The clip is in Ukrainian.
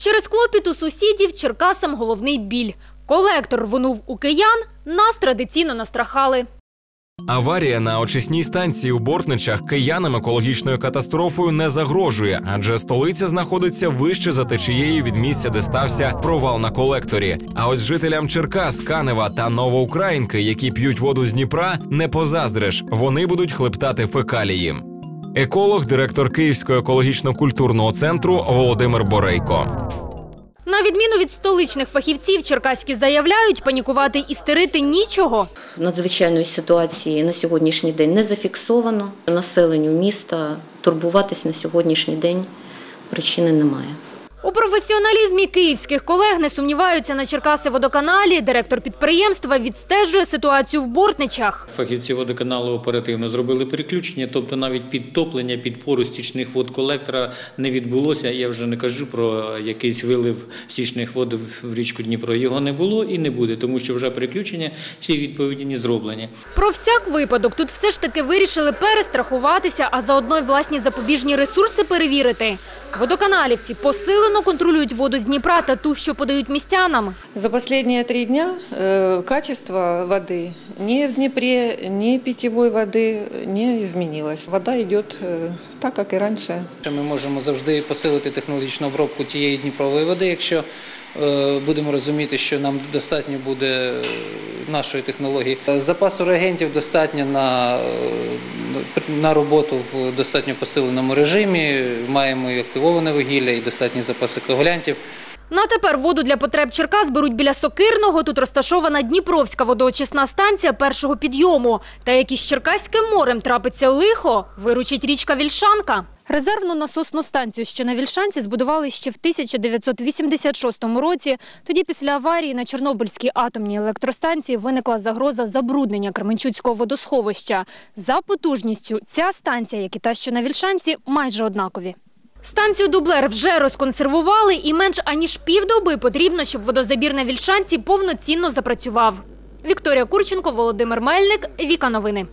Через клопіт у сусідів Черкасам головний біль. Колектор рвонув у киян, нас традиційно настрахали. Аварія на очисній станції у Бортничах киянам екологічною катастрофою не загрожує, адже столиця знаходиться вище за течією від місця, де стався провал на колекторі. А ось жителям Черкас, Канева та Новоукраїнки, які п'ють воду з Дніпра, не позаздриш. Вони будуть хлептати фекалії. Еколог, директор Київського екологічно-культурного центру Володимир Борейко. На відміну від столичних фахівців, черкаські заявляють, панікувати і стерити нічого. Надзвичайної ситуації на сьогоднішній день не зафіксовано. Населенню міста турбуватись на сьогоднішній день причини немає. У професіоналізмі київських колег не сумніваються на Черкаси водоканалі. Директор підприємства відстежує ситуацію в Бортничах. Фахівці водоканалу оперативно зробили переключення, тобто навіть підтоплення підпору стічних вод колектора не відбулося. Я вже не кажу про якийсь вилив стічних вод в річку Дніпро. Його не було і не буде, тому що вже переключення всі відповідні зроблені. Про всяк випадок тут все ж таки вирішили перестрахуватися, а заодно й власні запобіжні ресурси перевірити. Водоканалівці посилено контролюють воду з Дніпра та ту, що подають містянам. За последние три дня э, качество воды ни в Днепре, ни питьевой воды не изменилось. Вода идет э, так, как и раньше. Ми можемо завжди посилити технологічну обробку тієї дніпрової води, якщо е, будемо розуміти, що нам достатньо буде е, нашої технології. Е, Запасу реагентів достатньо на, е, на роботу в достатньо посиленому режимі. Маємо і активоване вугілля, і достатній запас коагулянтів. На тепер воду для потреб Черкас беруть біля Сокирного. Тут розташована Дніпровська водоочисна станція першого підйому. Та як із Черкаським морем трапиться лихо, виручить річка Вільшанка. Резервну насосну станцію, що на Вільшанці, збудували ще в 1986 році. Тоді після аварії на Чорнобильській атомній електростанції виникла загроза забруднення Кременчуцького водосховища. За потужністю ця станція, як і та, що на Вільшанці, майже однакові. Станцію Дублер вже розконсервували і менш аніж півдоби потрібно, щоб водозабір на Вільшанці повноцінно запрацював. Вікторія Курченко, Володимир Мельник, Віка Новини.